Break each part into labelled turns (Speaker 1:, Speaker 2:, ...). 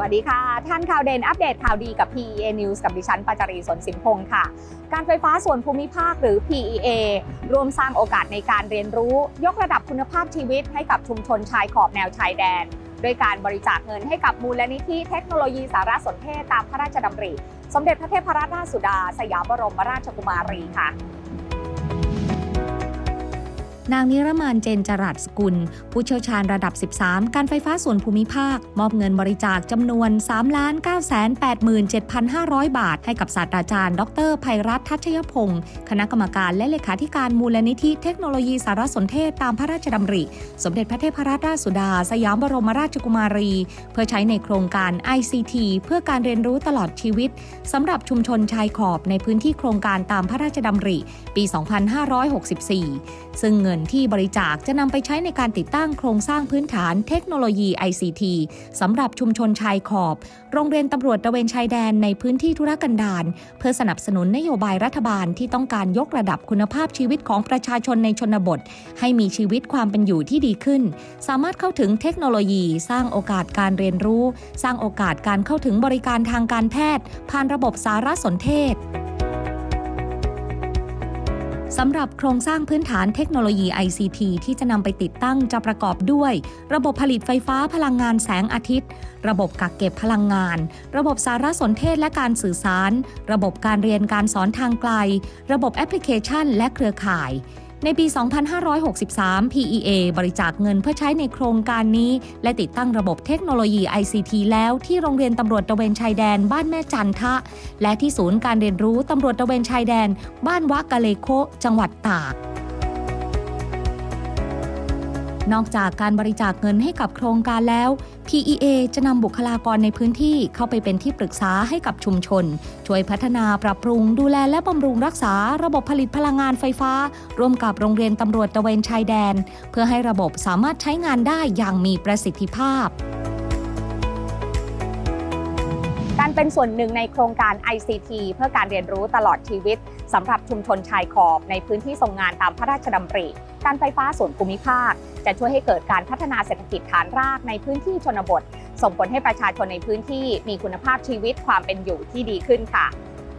Speaker 1: วัสดีค่ะ ท่านข่าวเด่นอัปเดตข่าวดีกับ PEA News กับดิฉันปัจจารีสนสินพงศ์ค่ะ การไฟฟ้าส่วนภูมิภาคหรือ PEA ร่วมสร้างโอกาสในการเรียนรู้ ยกระดับคุณภาพชีวิตให้กับชุมชนชายขอบแนวชายแดนด้วยการบริจาคเงินให้กับมูลนิธิเทคโนโลยีสารสนเทศตามพระราชดำริ สมเด็จพระเทพรัตนราชสุดา สยามบรมราชกุมารีค่ะ
Speaker 2: นางนิรมานเจนจรัสกุล ผู้เชี่ยวชาญระดับ 13 การไฟฟ้าส่วนภูมิภาค มอบเงินบริจาคจำนวน 3 9 8 7 5 0 0 บาท ให้กับศาสตราจารย์ ดรภัยรัตน์ทัชยพงศ์คณะกรรมการและเลขาธิการมูลนิธิเทคโนโลยีสารสนเทศตามพระราชดำริ สมเด็จพระเทพรัตนราชสุดา สยามบรมราชกุมารี เพื่อใช้ในโครงการ ICT เพื่อการเรียนรู้ตลอดชีวิตสำหรับชุมชนชายขอบในพื้นที่โครงการตามพระราชดำริ ปี 2564 ซึ่งเงินที่บริจาคจะนำไปใช้ในการติดตั้งโครงสร้างพื้นฐานเทคโนโลยี ICT สำหรับชุมชนชายขอบ โรงเรียนตำรวจตะเวนชายแดนในพื้นที่ธุรกันดารเพื่อสนับสนุนนโยบายรัฐบาลที่ต้องการยกระดับคุณภาพชีวิตของประชาชนในชนบท ให้มีชีวิตความเป็นอยู่ที่ดีขึ้น สามารถเข้าถึงเทคโนโลยี สร้างโอกาสการเรียนรู้ สร้างโอกาสการเข้าถึงบริการทางการแพทย์ ผ่านระบบสารสนเทศ สำหรับโครงสร้างพื้นฐานเทคโนโลยี ICT ที่จะนำไปติดตั้งจะประกอบด้วย ระบบผลิตไฟฟ้าพลังงานแสงอาทิตย์ ระบบกักเก็บพลังงาน ระบบสารสนเทศและการสื่อสาร ระบบการเรียนการสอนทางไกล ระบบแอปพลิเคชัน และเครือข่าย ในปี 2563 PEA บริจาคเงินเพื่อใช้ในโครงการนี้ และติดตั้งระบบเทคโนโลยี ICT แล้วที่โรงเรียนตำรวจตะเวนชายแดนบ้านแม่จันทะ และที่ศูนย์การเรียนรู้ตำรวจตะเวนชายแดน บ้านวะกะเลโคจังหวัดตาก นอกจากการบริจาคเงินให้กับโครงการแล้ว PEA จะนำบุคลากรในพื้นที่เข้าไปเป็นที่ปรึกษาให้กับชุมชน ช่วยพัฒนาปรับปรุง ดูแลและบำรุงรักษา ระบบผลิตพลังงานไฟฟ้า ร่วมกับโรงเรียนตำรวจตะเวนชายแดน เพื่อให้ระบบสามารถใช้งานได้อย่างมีประสิทธิภาพ
Speaker 1: การเป็นส่วนหนึ่งในโครงการ ICT เพื่อการเรียนรู้ตลอดชีวิตสำหรับชุมชนชายขอบในพื้นที่ทรงงานตามพระราชดำริ การไฟฟ้าส่วนภูมิภาค จะช่วยให้เกิดการพัฒนาเศรษฐกิจฐานรากในพื้นที่ชนบท ส่งผลให้ประชาชนในพื้นที่มีคุณภาพชีวิตความเป็นอยู่ที่ดีขึ้นค่ะ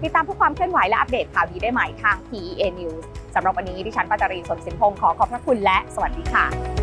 Speaker 1: ติดตามทุกความเคลื่อนไหวและอัปเดตข่าวดีได้ใหม่ทาง PEA News สำหรับวันนี้ดิฉันปัจจรีสนสินพงศ์ขอขอบพระคุณและสวัสดีค่ะ